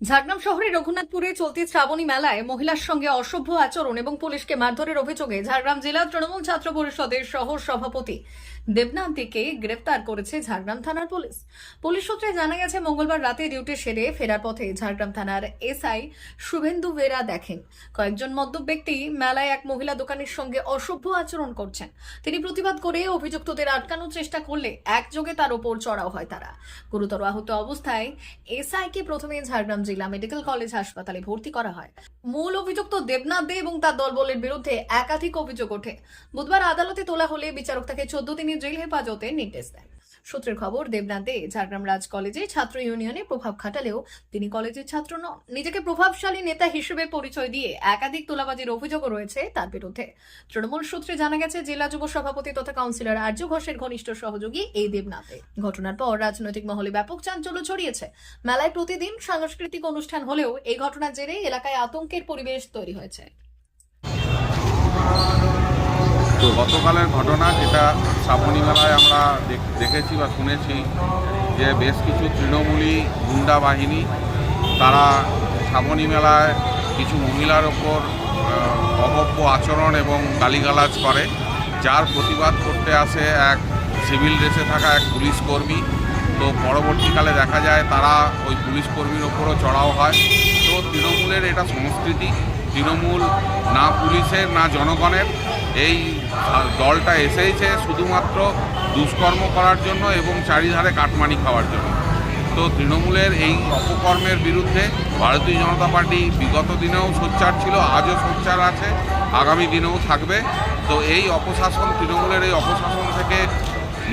ঝাড়গ্রাম শহরের রঘুনাথপুরে চলতি শ্রাবণী মেলায় মহিলার সঙ্গে অসভ্য আচরণ এবং পুলিশকে মারধরের অভিযোগে ঝাড়গ্রাম জেলা তৃণমূল ছাত্র পরিষদের সহ সভাপতি দেবনান্তিকে গ্রেফতার করেছে ঝাড়গ্রাম থানার পুলিশ। পুলিশ সূত্রে জানা গেছে, মঙ্গলবার রাতে ডিউটি সেরে ফেরার পথে ঝাড়গ্রাম থানার এসআই শুভেন্দু বেরা দেখেন। কয়েকজন মদ্যপ ব্যক্তি মেলায় এক মহিলা দোকানের সঙ্গে অসভ্য আচরণ করছেন। তিনি প্রতিবাদ করে অভিযুক্তদের আটকানোর চেষ্টা করলে একযোগে তার ওপর চড়াও হয় তারা। গুরুতর আহত অবস্থায় এসআইকে প্রথমে ঝাড়গ্রাম জেলা মেডিকেল কলেজ হাসপাতালে ভর্তি করা হয়। মূল অভিযুক্ত দেবনাথ দে এবং তার দলবলের বিরুদ্ধে একাধিক অভিযোগ ওঠে। বুধবার আদালতে তোলা হলে বিচারক তাকে চোদ্দ দিনের জেল হেফাজতে নির্দেশ দেন। সূত্রের খবর, দেবনাথ ঝাড়গ্রাম রাজ কলেজে ছাত্র ইউনিয়নে প্রভাব খাটালেও তিনি কলেজের ছাত্র নন। নিজেকে প্রভাবশালী নেতা হিসেবে পরিচয় দিয়ে একাধিক তোলাবাজির অভিযোগও রয়েছে তার বিরুদ্ধে। তৃণমূল সূত্রে জানা গেছে, জেলা যুব সভাপতি তথা কাউন্সিলর আর্য ঘোষের ঘনিষ্ঠ সহযোগী এই দেবনাথ। ঘটনার পর রাজনৈতিক মহলে ব্যাপক চাঞ্চল্য ছড়িয়েছে। মেলায় প্রতিদিন সাংস্কৃতিক অনুষ্ঠান হলেও এই ঘটনার জেরে এলাকায় আতঙ্কের পরিবেশ তৈরি হয়েছে। গতকালের ঘটনা যেটা শ্রাবণী মেলায় আমরা দেখ- দেখেছি বা শুনেছি যে বেশ কিছু তৃণমূলী গুন্ডা বাহিনী, তারা শ্রাবণী মেলায় কিছু মহিলার ওপর অভব্য আচরণ এবং গালিগালাজ করে, যার প্রতিবাদ করতে আসে এক সিভিল ড্রেসে থাকা এক পুলিশ কর্মী। তো পরবর্তীকালে দেখা যায় তারা ওই পুলিশ কর্মীর ওপরও চড়াও হয়। তো তৃণমূলের এটা সংস্কৃতি, তৃণমূল না পুলিশের, না জনগণের। এই দলটা এসেছে শুধুমাত্র দুষ্কর্ম করার জন্য এবং চারিধারে কাটমানি খাওয়ার জন্য। তো তৃণমূলের এই অপকর্মের বিরুদ্ধে ভারতীয় জনতা পার্টি বিগত দিনেও সোচ্চার ছিল, আজও সোচ্চার আছে, আগামী দিনেও থাকবে। তো এই অপশাসন, তৃণমূলের এই অপশাসন থেকে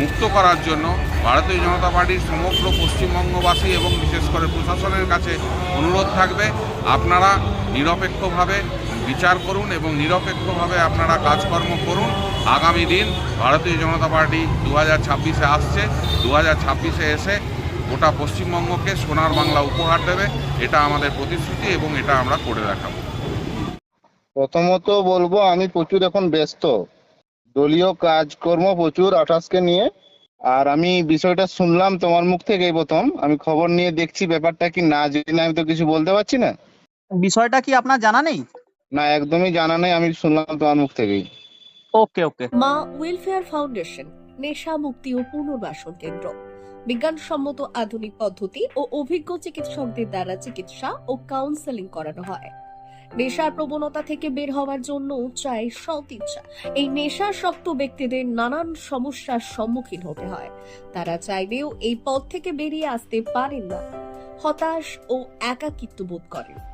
মুক্ত করার জন্য ভারতীয় জনতা পার্টির সমগ্র পশ্চিমবঙ্গবাসী এবং বিশেষ করে প্রশাসনের কাছে অনুরোধ থাকবে, আপনারা নিরপেক্ষভাবে বিচার করুন এবং নিরপেক্ষভাবে আপনারা কাজকর্ম করুন। আগামী দিন ভারতীয় জনতা পার্টি দু হাজার ছাব্বিশে আসছে। দু হাজার ছাব্বিশে এসে গোটা পশ্চিমবঙ্গকে সোনার বাংলা উপহার দেবে। এটা আমাদের প্রতিশ্রুতি এবং এটা আমরা করে দেখাবো। প্রথমত বলব আমি প্রচুর এখন ব্যস্ত। দলীয় কাজকর্ম প্রচুর আঠাশকে নিয়ে। আর আমি বিষয়টা শুনলাম তোমার মুখ থেকেই প্রথম। আমি খবর নিয়ে দেখছি ব্যাপারটা কি না জেনে আমি তো কিছু বলতে পারছি না। বিষয়টা কি আপনার জানা নেই? না একদমই জানা নেই আমি শুনলাম তোমার মুখ থেকেই। ওকে ওকে। মা ওয়েলফেয়ার ফাউন্ডেশন নেশা মুক্তি ও পুনর্বাসন কেন্দ্র। বিজ্ঞানসম্মত আধুনিক পদ্ধতি ও অভিজ্ঞ চিকিৎসকদের দ্বারা চিকিৎসা ও কাউন্সেলিং করানো হয়। নেশার প্রবণতা থেকে বের হওয়ার জন্য চাই সৎ ইচ্ছা। এই নেশাসক্ত ব্যক্তিদের নানান সমস্যার সম্মুখীন হতে হয়। তারা চাইলেও এই পথ থেকে বেরিয়ে আসতে পারেন না। হতাশ ও একাকিত্ব বোধ করেন।